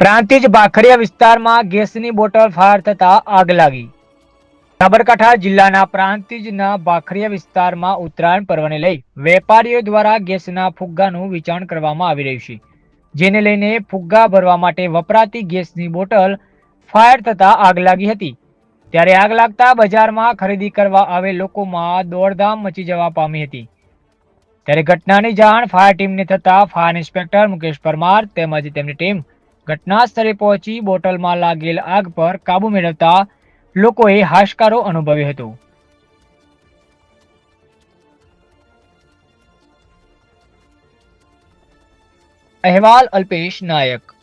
પ્રાંતિજ બાખરિયા વિસ્તારમાં ગેસની bottle fire થતા આગ લાગી. સાબરકાંઠા જિલ્લાના પ્રાંતિજના બાખરિયા વિસ્તારમાં ઉત્તરાયણ પર્વને લઈ વેપારીઓ દ્વારા ગેસના ફુગ્ગાનું વેચાણ કરવામાં આવી રહ્યું છે, જેને લઈને ફુગ્ગા ભરવા માટે વપરાતી ગેસની બોટલ ફાયર થતા આગ લાગી હતી. ત્યારે આગ લાગતા બજારમાં ખરીદી કરવા આવેલ લોકોમાં દોડધામ મચી જવા પામી હતી. ત્યારે ઘટનાની જાણ ફાયર ટીમને થતા ફાયર ઇન્સ્પેક્ટર મુકેશ પરમાર તેમજ તેમની ટીમ ઘટના સ્થળે પહોંચી બોટલમાં લાગેલ આગ પર કાબુ મેળવતા લોકોએ હાશકારો અનુભવ્યો હતો. અહેવાલ અલ્પેશ નાયક